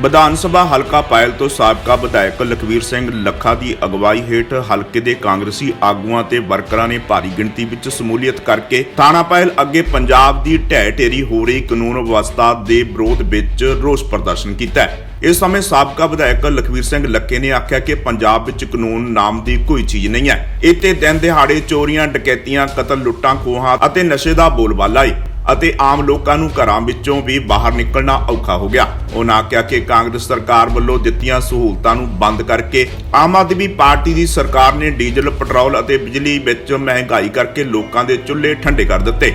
ਵਿਧਾਨ ਸਭਾ ਹਲਕਾ ਪਾਇਲ ਤੋਂ ਸਾਬਕਾ ਵਿਧਾਇਕ ਲਖਵੀਰ ਸਿੰਘ ਲੱਖਾ ਦੀ ਅਗਵਾਈ ਹੇਠ ਹਲਕੇ ਦੇ ਕਾਂਗਰਸੀ ਆਗੂਆਂ ਤੇ ਵਰਕਰਾਂ ਨੇ ਭਾਰੀ ਗਿਣਤੀ ਵਿੱਚ ਸਮੂਲੀਅਤ ਕਰਕੇ ਥਾਣਾ ਪਾਇਲ ਅੱਗੇ ਪੰਜਾਬ ਦੀ ਢਹਿ ਢੇਰੀ ਹੋ ਰਹੀ ਕਾਨੂੰਨ ਵਿਵਸਥਾ ਦੇ ਵਿਰੋਧ ਵਿੱਚ ਰੋਸ ਪ੍ਰਦਰਸ਼ਨ ਕੀਤਾ ਹੈ। ਇਸ ਸਮੇਂ ਸਾਬਕਾ ਵਿਧਾਇਕ ਲਖਵੀਰ ਸਿੰਘ ਲੱਕੇ ਨੇ ਆਖਿਆ ਕਿ ਪੰਜਾਬ ਵਿੱਚ ਕਾਨੂੰਨ ਨਾਮ ਦੀ ਕੋਈ ਚੀਜ਼ ਨਹੀਂ ਹੈ। ਇੱਥੇ ਦਿਨ ਦਿਹਾੜੇ ਚੋਰੀਆਂ, ਡਕੈਤੀਆਂ, ਕਤਲ, ਲੁੱਟਾਂ, ਖੋਹਾਂ ਅਤੇ ਨਸ਼ੇ ਦਾ ਬੋਲਬਾਲਾ ਹੈ ਅਤੇ ਆਮ ਲੋਕਾਂ ਨੂੰ ਘਰਾਂ ਵਿੱਚੋਂ ਵੀ ਬਾਹਰ ਨਿਕਲਣਾ ਔਖਾ ਹੋ ਗਿਆ। ਉਹਨਾਂ ਕਿਹਾ ਕਿ ਕਾਂਗਰਸ ਸਰਕਾਰ ਵੱਲੋਂ ਦਿੱਤੀਆਂ ਸਹੂਲਤਾਂ ਨੂੰ ਬੰਦ ਕਰਕੇ ਆਮ ਆਦਮੀ ਪਾਰਟੀ ਦੀ ਸਰਕਾਰ ਨੇ ਡੀਜ਼ਲ, ਪੈਟਰੋਲ ਅਤੇ ਬਿਜਲੀ ਵਿੱਚ ਮਹਿੰਗਾਈ ਕਰਕੇ ਲੋਕਾਂ ਦੇ ਚੁੱਲ੍ਹੇ ਠੰਡੇ ਕਰ ਦਿੱਤੇ।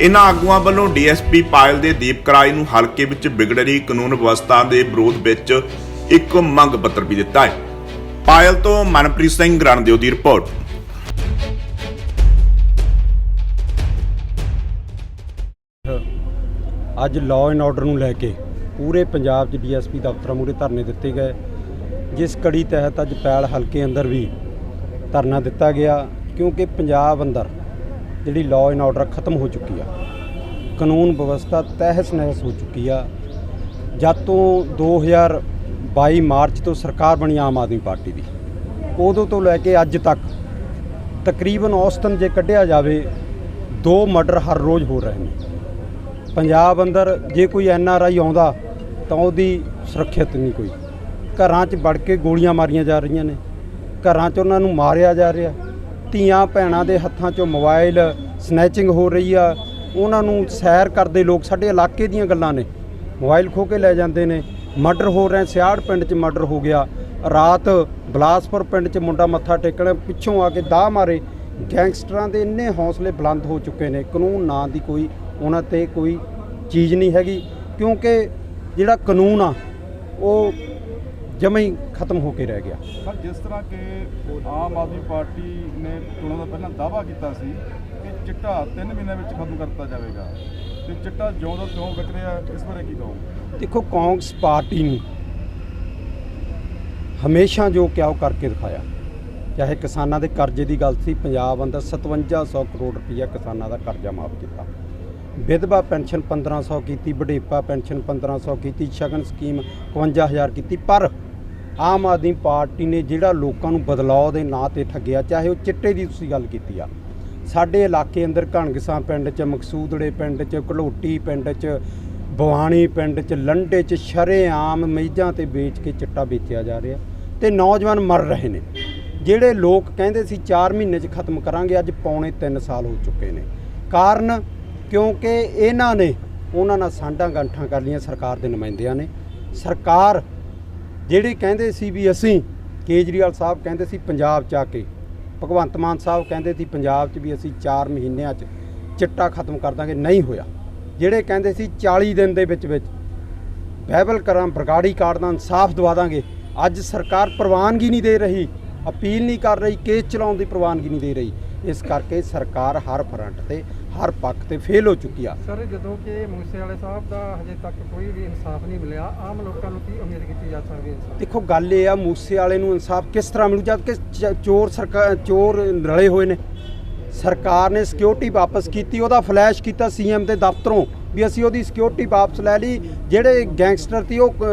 ਇਨ੍ਹਾਂ ਆਗੂਆਂ ਵੱਲੋਂ ਡੀਐਸਪੀ ਪਾਇਲ ਦੇ ਦੀਪ ਕਰਾਈ ਨੂੰ ਹਲਕੇ ਵਿੱਚ ਵਿਗੜ ਰਹੀ ਕਾਨੂੰਨ ਵਿਵਸਥਾ ਦੇ ਵਿਰੋਧ ਵਿੱਚ ਇੱਕ ਮੰਗ ਪੱਤਰ ਵੀ ਦਿੱਤਾ ਹੈ। ਪਾਇਲ ਤੋਂ ਮਨਪ੍ਰੀਤ ਸਿੰਘ ਰਣਦੇਵ ਦੀ ਰਿਪੋਰਟ। ਅੱਜ ਲਾਅ ਐਂਡ ਆਰਡਰ ਨੂੰ ਲੈ ਕੇ ਪੂਰੇ ਪੰਜਾਬ 'ਚ ਡੀਐਸਪੀ ਦਫ਼ਤਰਾਂ ਮੂਹਰੇ ਧਰਨੇ ਦਿੱਤੇ ਗਏ, ਜਿਸ ਕੜੀ ਤਹਿਤ ਅੱਜ ਪੈਲ ਹਲਕੇ ਅੰਦਰ ਵੀ ਧਰਨਾ ਦਿੱਤਾ ਗਿਆ, ਕਿਉਂਕਿ ਪੰਜਾਬ ਅੰਦਰ ਜਿਹੜੀ ਲਾਅ ਐਂਡ ਆਰਡਰ ਖਤਮ ਹੋ ਚੁੱਕੀ ਆ, ਕਾਨੂੰਨ ਵਿਵਸਥਾ ਤਹਿਸ ਨਹਿਸ ਹੋ ਚੁੱਕੀ ਆ, ਜਦ ਤੋਂ 2022 ਮਾਰਚ ਤੋਂ ਸਰਕਾਰ ਬਣੀ ਆਮ ਆਦਮੀ ਪਾਰਟੀ ਦੀ, ਉਦੋਂ ਤੋਂ ਲੈ ਕੇ ਅੱਜ ਤੱਕ ਤਕਰੀਬਨ ਔਸਤਨ ਜੇ ਕੱਢਿਆ ਜਾਵੇ, ਦੋ ਮਰਡਰ ਹਰ ਰੋਜ਼ ਹੋ ਰਹੇ ਨੇ। ਪੰਜਾਬ ਅੰਦਰ ਜੇ ਕੋਈ ਐਨ ਆਰ ਆਈ ਆਉਂਦਾ ਤਾਂ ਉਹਦੀ ਸੁਰੱਖਿਅਤ ਨਹੀਂ ਕੋਈ। ਘਰਾਂ 'ਚ ਵੜ ਕੇ ਗੋਲੀਆਂ ਮਾਰੀਆਂ ਜਾ ਰਹੀਆਂ ਨੇ। ਘਰਾਂ 'ਚ ਉਹਨਾਂ ਨੂੰ ਮਾਰਿਆ ਜਾ ਰਿਹਾ। ਧੀਆਂ ਭੈਣਾਂ ਦੇ ਹੱਥਾਂ 'ਚੋਂ ਮੋਬਾਈਲ ਸਨੈਚਿੰਗ ਹੋ ਰਹੀ ਆ। ਉਹਨਾਂ ਨੂੰ ਸੈਰ ਕਰਦੇ ਲੋਕ ਸਾਡੇ ਇਲਾਕੇ ਦੀਆਂ ਗੱਲਾਂ ਨੇ। ਮੋਬਾਈਲ ਖੋ ਕੇ ਲੈ ਜਾਂਦੇ ਨੇ। ਮਰਡਰ ਹੋ ਰਹੇ, ਸਿਆੜ ਪਿੰਡ 'ਚ ਮਰਡਰ ਹੋ ਗਿਆ। ਰਾਤ ਬਲਾਸਪੁਰ ਪਿੰਡ 'ਚ ਮੁੰਡਾ ਮੱਥਾ ਟੇਕਣ ਪਿੱਛੋਂ ਆ ਕੇ ਦਾਹ ਮਾਰੇ। ਗੈਂਗਸਟਰਾਂ ਦੇ ਇੰਨੇ ਹੌਸਲੇ ਬੁਲੰਦ ਹੋ ਚੁੱਕੇ ਨੇ। ਕਾਨੂੰਨ ਨਾਂ ਦੀ ਕੋਈ ਉਹਨਾਂ ਤੇ ਕੋਈ ਚੀਜ਼ ਨਹੀਂ ਹੈਗੀ ਕਿਉਂਕਿ ਜਿਹੜਾ ਕਾਨੂੰਨ ਆ ਉਹ ਜਮਾਂ ਹੀ ਖਤਮ ਹੋ ਕੇ ਰਹਿ ਗਿਆ। ਸਰ ਜਿਸ ਤਰ੍ਹਾਂ ਕਿ ਆਮ ਆਦਮੀ ਪਾਰਟੀ ਨੇ ਚੋਣਾਂ ਦਾ ਪਹਿਲਾਂ ਦਾਅਵਾ ਕੀਤਾ ਸੀ ਕਿ ਚਿੱਟਾ 3 ਮਹੀਨਿਆਂ ਵਿੱਚ ਖਤਮ ਕਰਤਾ ਜਾਵੇਗਾ ਤੇ ਚਿੱਟਾ ਜਿਉਂ ਦਾ ਤਿਉਂ ਵਿਕ ਰਿਹਾ ਇਸ ਬਾਰੇ ਕੀ ਕਹੋਗੇ? ਦੇਖੋ ਕਾਂਗਰਸ ਪਾਰਟੀ ਨੂੰ ਹਮੇਸ਼ਾ ਜੋ ਕਿਹਾ ਉਹ ਕਰਕੇ ਦਿਖਾਇਆ। ਚਾਹੇ ਕਿਸਾਨਾਂ ਦੇ ਕਰਜ਼ੇ ਦੀ ਗੱਲ ਸੀ ਪੰਜਾਬ ਅੰਦਰ 5700 ਕਰੋੜ ਰੁਪਈਆ ਕਿਸਾਨਾਂ ਦਾ ਕਰਜ਼ਾ ਮਾਫ ਕੀਤਾ। ਵਿਧਵਾ ਪੈਨਸ਼ਨ 1500 ਕੀਤੀ ਬੁਢੇਪਾ ਪੈਨਸ਼ਨ 1500 ਕੀਤੀ, ਸ਼ਗਨ ਸਕੀਮ 51000 ਕੀਤੀ। ਪਰ ਆਮ ਆਦਮੀ ਪਾਰਟੀ ਨੇ ਜਿਹੜਾ ਲੋਕਾਂ ਨੂੰ ਬਦਲਾਅ ਦੇ ਨਾਂ ਤੇ ਠੱਗਿਆ, ਚਾਹੇ ਉਹ ਚਿੱਟੇ ਦੀ ਤੁਸੀਂ ਗੱਲ ਕੀਤੀ ਆ, ਸਾਡੇ ਇਲਾਕੇ ਅੰਦਰ ਘਣਗਸਾਂ ਪਿੰਡ 'ਚ, ਮਕਸੂਦੜੇ ਪਿੰਡ 'ਚ, ਘਲੋਟੀ ਪਿੰਡ 'ਚ ਬਵਾਣੀ ਪਿੰਡ 'ਚ, ਲੰਡੇ 'ਚ ਸ਼ਰੇਆਮ ਮੇਜ਼ਾਂ ਤੇ ਵੇਚ ਕੇ ਚਿੱਟਾ ਵੇਚਿਆ ਜਾ ਰਿਹਾ। ਤੇ ਨੌਜਵਾਨ ਮਰ ਰਹੇ ਨੇ। ਜਿਹੜੇ ਲੋਕ ਕਹਿੰਦੇ ਸੀ 4 ਮਹੀਨੇ 'ਚ ਖਤਮ ਕਰਾਂਗੇ, ਅੱਜ ਪੌਣੇ 3 ਸਾਲ ਹੋ ਚੁੱਕੇ ਨੇ। ਕਾਰਨ ਕਿਉਂਕਿ ਇਹਨਾਂ ਨੇ ਉਹਨਾਂ ਨਾਲ ਸਾਂਢਾਂ ਗੰਠਾਂ ਕਰ ਲਈਆਂ ਸਰਕਾਰ ਦੇ ਨੁਮਾਇੰਦਿਆਂ ਨੇ। ਸਰਕਾਰ ਜਿਹੜੇ ਕਹਿੰਦੇ ਸੀ ਵੀ ਅਸੀਂ ਕੇਜਰੀਵਾਲ ਸਾਹਿਬ ਕਹਿੰਦੇ ਸੀ ਪੰਜਾਬ ਚ ਆ ਕੇ, ਭਗਵੰਤ ਮਾਨ ਸਾਹਿਬ ਕਹਿੰਦੇ ਸੀ ਪੰਜਾਬ 'ਚ ਵੀ ਅਸੀਂ 4 ਮਹੀਨਿਆਂ 'ਚ ਚਿੱਟਾ ਖਤਮ ਕਰ ਦਾਂਗੇ, ਨਹੀਂ ਹੋਇਆ। ਜਿਹੜੇ ਕਹਿੰਦੇ ਸੀ 40 ਦਿਨ ਦੇ ਵਿੱਚ ਵਿੱਚ ਬਹਿਬਲ ਕਰਾਂ, ਬਰਗਾੜੀ ਕਾਰਡ ਦਾ ਇਨਸਾਫ ਦਵਾ ਦਾਂਗੇ, ਅੱਜ ਸਰਕਾਰ ਪ੍ਰਵਾਨਗੀ ਨਹੀਂ ਦੇ ਰਹੀ, ਅਪੀਲ ਨਹੀਂ ਕਰ ਰਹੀ, ਕੇਸ ਚਲਾਉਣ ਦੀ ਪ੍ਰਵਾਨਗੀ ਨਹੀਂ ਦੇ ਰਹੀ। ਇਸ ਕਰਕੇ ਸਰਕਾਰ ਹਰ ਫਰੰਟ ਤੇ ਹਰ ਪੱਖ ਤੇ ਫੇਲ ਹੋ ਚੁੱਕੀ ਆ। ਸਰ ਜਦੋਂ ਕਿ ਮੂਸੇ ਵਾਲੇ ਸਾਹਿਬ ਦਾ ਹਜੇ ਤੱਕ ਕੋਈ ਵੀ ਇਨਸਾਫ ਨਹੀਂ ਮਿਲਿਆ ਆਮ ਲੋਕਾਂ ਨੂੰ ਕੀ ਉਮੀਦ ਕੀਤੀ ਜਾ ਸਕਦੀ ਹੈ ਦੇਖੋ ਗੱਲ ਇਹ ਆ ਮੂਸੇ ਵਾਲੇ ਨੂੰ ਇਨਸਾਫ ਕਿਸ ਤਰ੍ਹਾਂ ਮਿਲੂ ਜਦ ਕਿ ਚੋਰ ਸਰਕਾਰ ਚੋਰ ਰਲੇ ਹੋਏ ਨੇ। ਸਰਕਾਰ ਨੇ ਸਿਕਿਉਰਿਟੀ ਵਾਪਸ ਕੀਤੀ ਉਹਦਾ ਫਲੈਸ਼ ਕੀਤਾ ਸੀਐਮ ਦੇ ਦਫ਼ਤਰੋਂ ਵੀ ਅਸੀਂ ਉਹਦੀ ਸਿਕਿਉਰਿਟੀ ਵਾਪਸ ਲੈ ਲਈ। ਜਿਹੜੇ ਗੈਂਗਸਟਰ ਸੀ ਉਹ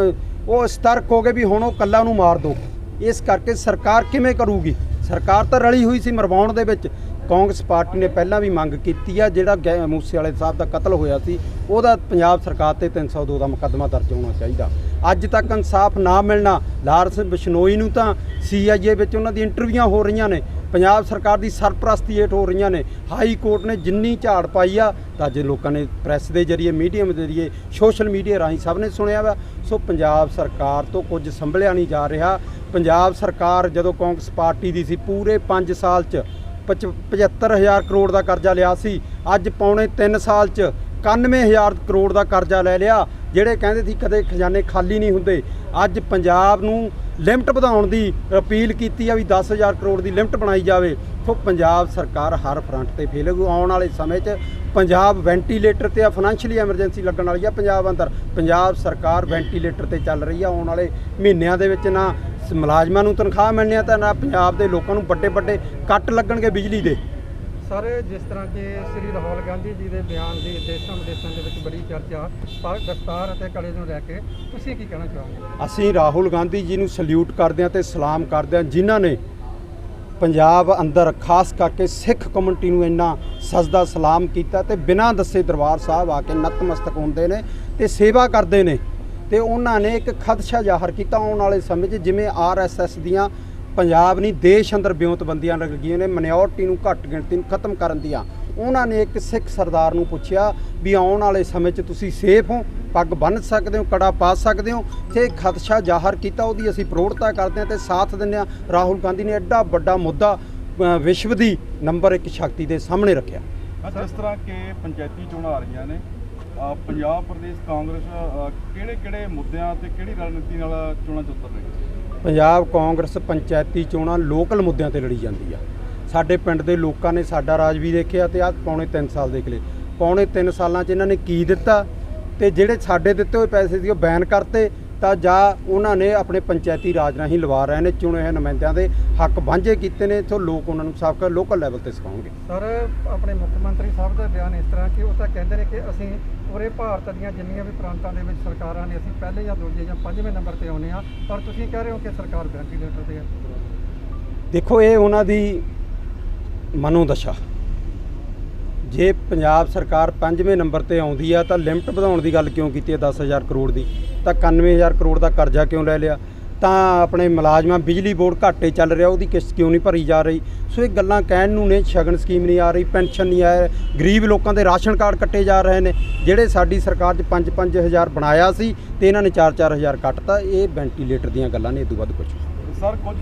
ਉਹ ਸਤਰਕ ਹੋ ਗਏ ਵੀ ਹੁਣ ਉਹ ਕੱਲਾ ਨੂੰ ਮਾਰ ਦੋ। ਇਸ ਕਰਕੇ ਸਰਕਾਰ ਕਿਵੇਂ ਕਰੂਗੀ? ਸਰਕਾਰ ਤਾਂ ਰਲੀ ਹੋਈ ਸੀ ਮਰਵਾਉਣ ਦੇ ਵਿੱਚ। ਕਾਂਗਰਸ ਪਾਰਟੀ ਨੇ ਪਹਿਲਾਂ ਵੀ ਮੰਗ ਕੀਤੀ ਆ, ਜਿਹੜਾ ਗੈ- ਮੂਸੇ ਵਾਲੇ ਸਾਹਿਬ ਦਾ ਕਤਲ ਹੋਇਆ ਸੀ, ਉਹਦਾ ਪੰਜਾਬ ਸਰਕਾਰ ਤੇ 302 ਦਾ ਮੁਕੱਦਮਾ ਦਰਜ ਹੋਣਾ ਚਾਹੀਦਾ। ਅੱਜ ਤੱਕ ਇਨਸਾਫ ਨਾ ਮਿਲਣਾ ਲਾਰੈਂਸ ਬਿਸ਼ਨੋਈ ਨੂੰ ਤਾਂ ਸੀਆਈਏ ਵਿੱਚ ਉਹਨਾਂ ਦੀ ਇੰਟਰਵਿਊਆਂ ਹੋ ਰਹੀਆਂ ਨੇ, ਪੰਜਾਬ ਸਰਕਾਰ ਦੀ ਸਰਪ੍ਰਸਤੀ ਹੇਠ ਹੋ ਰਹੀਆਂ ਨੇ, ਹਾਈ ਕੋਰਟ ਨੇ ਜਿੰਨੀ ਝਾੜ ਪਾਈ ਆ, ਤਾਂ ਅੱਜ ਲੋਕਾਂ ਨੇ ਪ੍ਰੈਸ ਦੇ ਜਰੀਏ, ਮੀਡੀਅਮ ਦੇ ਜਰੀਏ, ਸੋਸ਼ਲ ਮੀਡੀਆ ਰਾਹੀਂ ਸਭ ਨੇ ਸੁਣਿਆ ਵਾ। ਸੋ ਪੰਜਾਬ ਸਰਕਾਰ ਤੋਂ ਕੁਝ ਸੰਭਲਿਆ ਨਹੀਂ ਜਾ ਰਿਹਾ। ਪੰਜਾਬ ਸਰਕਾਰ ਜਦੋਂ ਕਾਂਗਰਸ ਪਾਰਟੀ ਦੀ ਸੀ, ਪੂਰੇ 5 ਸਾਲ 'ਚ 75000 ਕਰੋੜ ਦਾ ਕਰਜ਼ਾ ਲਿਆ ਸੀ। ਅੱਜ ਪੌਣੇ 3 ਸਾਲ 'ਚ 91000 ਕਰੋੜ ਦਾ ਕਰਜ਼ਾ ਲੈ ਲਿਆ, ਜਿਹੜੇ ਕਹਿੰਦੇ ਸੀ ਕਦੇ ਖਜ਼ਾਨੇ ਖਾਲੀ ਨਹੀਂ ਹੁੰਦੇ। ਅੱਜ ਪੰਜਾਬ ਨੂੰ ਲਿਮਟ ਵਧਾਉਣ ਦੀ ਅਪੀਲ ਕੀਤੀ ਆ ਵੀ 10000 ਕਰੋੜ ਦੀ ਲਿਮਟ ਬਣਾਈ ਜਾਵੇ। ਸੋ ਪੰਜਾਬ ਸਰਕਾਰ ਹਰ ਫਰੰਟ ਤੇ ਫੇਲ ਹੋਊ। ਆਉਣ ਵਾਲੇ ਸਮੇਂ 'ਚ ਪੰਜਾਬ ਵੈਂਟੀਲੇਟਰ ਤੇ ਆ ਫਾਈਨੈਂਸ਼ੀਅਲੀ ਐਮਰਜੈਂਸੀ ਲੱਗਣ ਵਾਲੀ ਆ ਪੰਜਾਬ ਅੰਦਰ। ਪੰਜਾਬ ਸਰਕਾਰ ਵੈਂਟੀਲੇਟਰ ਤੇ ਚੱਲ ਰਹੀ ਆ। ਆਉਣ ਵਾਲੇ ਮਹੀਨਿਆਂ ਦੇ ਵਿੱਚ ਨਾ ਮੁਲਾਜ਼ਮਾਂ ਨੂੰ ਤਨਖਾਹ ਮਿਲਣੀ ਆ ਤਾਂ ਨਾ ਪੰਜਾਬ ਦੇ ਲੋਕਾਂ ਨੂੰ ਵੱਡੇ ਵੱਡੇ ਕੱਟ ਲੱਗਣਗੇ ਬਿਜਲੀ ਦੇ। ਸਰ ਜਿਸ ਤਰ੍ਹਾਂ ਕਿ ਸ੍ਰੀ ਰਾਹੁਲ ਗਾਂਧੀ ਜੀ ਦੇ ਬਿਆਨ ਦੀ ਦੇਸ਼ਾਂ ਵਿਦੇਸ਼ਾਂ ਦੇ ਵਿੱਚ ਬੜੀ ਚਰਚਾ ਪਰ ਦਸਤਾਰ ਅਤੇ ਕਲੇ ਨੂੰ ਲੈ ਕੇ ਤੁਸੀਂ ਕੀ ਕਹਿਣਾ ਚਾਹੋਗੇ? ਅਸੀਂ ਰਾਹੁਲ ਗਾਂਧੀ ਜੀ ਨੂੰ ਸਲੂਟ ਕਰਦੇ ਹਾਂ ਤੇ ਸਲਾਮ ਕਰਦੇ ਹਾਂ ਜਿਨ੍ਹਾਂ ਨੇ ਪੰਜਾਬ ਅੰਦਰ ਖਾਸ ਕਰਕੇ ਸਿੱਖ ਕਮਿਊਨਿਟੀ ਨੂੰ ਇੰਨਾ ਸਜਦਾ ਸਲਾਮ ਕੀਤਾ ਤੇ ਬਿਨਾਂ ਦੱਸੇ ਦਰਬਾਰ ਸਾਹਿਬ ਆ ਕੇ ਨਤਮਸਤਕ ਹੁੰਦੇ ਨੇ ਤੇ ਸੇਵਾ ਕਰਦੇ ਨੇ। ਤੇ ਉਹਨਾਂ ਨੇ ਇੱਕ ਖਦਸ਼ਾ ਜ਼ਾਹਰ ਕੀਤਾ ਆਉਣ ਵਾਲੇ ਸਮੇਂ 'ਚ ਜਿਵੇਂ ਆਰਐਸਐਸ ਦੀਆਂ ਪੰਜਾਬ ਨਹੀਂ ਦੇਸ਼ ਅੰਦਰ ਬਿਉਂਤਬੰਦੀਆਂ ਲੱਗੀਆਂ ਨੇ ਮਿਨੋਰਟੀ ਨੂੰ ਘੱਟ ਗਿਣਤੀ ਨੂੰ ਖਤਮ ਕਰਨ ਦੀਆਂ। ਉਹਨਾਂ ਨੇ ਇੱਕ ਸਿੱਖ ਸਰਦਾਰ ਨੂੰ ਪੁੱਛਿਆ ਵੀ ਆਉਣ ਵਾਲੇ ਸਮੇਂ 'ਚ ਤੁਸੀਂ ਸੇਫ ਹੋ ਪੱਗ ਬੰਨ੍ਹ ਸਕਦੇ ਹੋ ਕੜਾ ਪਾ ਸਕਦੇ ਹੋ? ਤੇ ਖਦਸ਼ਾ ਜ਼ਾਹਰ ਕੀਤਾ ਉਹਦੀ ਅਸੀਂ ਪ੍ਰੋੜਤਾ ਕਰਦੇ ਹਾਂ ਤੇ ਸਾਥ ਦਿੰਦੇ ਹਾਂ। ਰਾਹੁਲ ਗਾਂਧੀ ਨੇ ਐਡਾ ਵੱਡਾ ਮੁੱਦਾ ਵਿਸ਼ਵ ਦੀ ਨੰਬਰ 1 ਸ਼ਕਤੀ ਦੇ ਸਾਹਮਣੇ ਰੱਖਿਆ। ਅ, ਜਿਸ ਤਰ੍ਹਾਂ ਕਿ ਪੰਚਾਇਤੀ ਚੋਣਾਂ ਆ ਰਹੀਆਂ ਨੇ ਪੰਜਾਬ ਪ੍ਰਦੇਸ਼ ਕਾਂਗਰਸ ਕਿਹੜੇ ਕਿਹੜੇ ਮੁੱਦਿਆਂ ਤੇ ਕਿਹੜੀ ਰਣਨੀਤੀ ਨਾਲ ਚੋਣਾਂ 'ਚ ਉਤਰ ਰਹੀ ਪੰਜਾਬ ਕਾਂਗਰਸ ਪੰਚਾਇਤੀ ਚੋਣਾਂ ਲੋਕਲ ਮੁੱਦਿਆਂ ਤੇ ਲੜੀ ਜਾਂਦੀ ਆ। ਸਾਡੇ ਪਿੰਡ ਦੇ ਲੋਕਾਂ ਨੇ ਸਾਡਾ ਰਾਜ ਵੀ ਦੇਖਿਆ ਤੇ ਆ ਪੌਣੇ 3 ਸਾਲ ਦੇਖ ਲਏ। ਪੌਣੇ 3 ਸਾਲਾਂ 'ਚ ਇਹਨਾਂ ਨੇ ਕੀ ਦਿੱਤਾ ਤੇ ਜਿਹੜੇ ਸਾਡੇ ਦਿੱਤੇ ਹੋਏ ਪੈਸੇ ਸੀ ਉਹ ਬੈਨ ਕਰਤੇ ਤਾਂ ਜਾਂ ਉਹਨਾਂ ਨੇ ਆਪਣੇ ਪੰਚਾਇਤੀ ਰਾਜ ਰਾਹੀਂ ਲਵਾ ਰਹੇ ਨੇ ਚੁਣੇ ਹੋਏ ਨੁਮਾਇੰਦਿਆਂ ਦੇ ਹੱਕ ਵਾਂਝੇ ਕੀਤੇ ਨੇ ਤੋਂ ਲੋਕ ਉਹਨਾਂ ਨੂੰ ਸਾਫ਼ ਕਰ ਲੋਕਲ ਲੈਵਲ ਤੇ ਸਿਖਾਉਣਗੇ। ਸਰ ਆਪਣੇ ਮੁੱਖ ਮੰਤਰੀ ਸਾਹਿਬ ਦਾ ਬਿਆਨ ਇਸ ਤਰ੍ਹਾਂ ਕਿ ਉਹ ਤਾਂ ਕਹਿੰਦੇ ਨੇ ਕਿ ਅਸੀਂ ਪੂਰੇ ਭਾਰਤ ਦੀਆਂ ਜਿੰਨੀਆਂ ਵੀ ਪ੍ਰਾਂਤਾਂ ਦੇ ਵਿੱਚ ਸਰਕਾਰਾਂ ਨੇ ਅਸੀਂ ਪਹਿਲੇ ਜਾਂ ਦੂਜੇ ਜਾਂ ਪੰਜਵੇਂ ਨੰਬਰ ਤੇ ਆਉਨੇ ਆ ਪਰ ਤੁਸੀਂ ਕਹਿ ਰਹੇ ਹੋ ਕਿ ਸਰਕਾਰ ਵੈਂਟੀਲੇਟਰ ਤੇ ਹੈ। ਦੇਖੋ ਇਹ ਉਹਨਾਂ ਦੀ ਮਨੋਦਸ਼ਾ। ਜੇ ਪੰਜਾਬ ਸਰਕਾਰ ਪੰਜਵੇਂ ਨੰਬਰ ਤੇ ਆਉਂਦੀ ਆ ਤਾਂ ਲਿਮਟ ਵਧਾਉਣ ਦੀ ਗੱਲ ਕਿਉਂ ਕੀਤੀ ਹੈ 10000 ਕਰੋੜ ਦੀ? ਤਾਂ 91000 ਕਰੋੜ ਦਾ ਕਰਜ਼ਾ ਕਿਉਂ ਲੈ ਲਿਆ? ਤਾਂ ਆਪਣੇ ਮੁਲਾਜ਼ਮਾਂ ਬਿਜਲੀ ਬੋਰਡ ਘਾਟੇ ਚੱਲ ਰਿਹਾ, ਉਹਦੀ ਕਿਸ਼ਤ ਕਿਉਂ ਨਹੀਂ ਭਰੀ ਜਾ ਰਹੀ? ਸੋ ਇਹ ਗੱਲਾਂ ਕਹਿਣ ਨੂੰ ਨੇ ਸ਼ਗਨ ਸਕੀਮ ਨਹੀਂ ਆ ਰਹੀ, ਪੈਨਸ਼ਨ ਨਹੀਂ ਆ ਰਹੀ, ਗਰੀਬ ਲੋਕਾਂ ਦੇ ਰਾਸ਼ਨ ਕਾਰਡ ਕੱਟੇ ਜਾ ਰਹੇ ਨੇ। ਜਿਹੜੇ ਸਾਡੀ ਸਰਕਾਰ 'ਚ 5-5000 ਬਣਾਇਆ ਸੀ ਤੇ ਇਹਨਾਂ ਨੇ 4-4000 ਕੱਟਤਾ, ਇਹ ਵੈਂਟੀਲੇਟਰ ਦੀਆਂ ਗੱਲਾਂ ਨੇ, ਇਹ ਤੋਂ ਵੱਧ ਕੁਝ ਸਰ, ਕੁਝ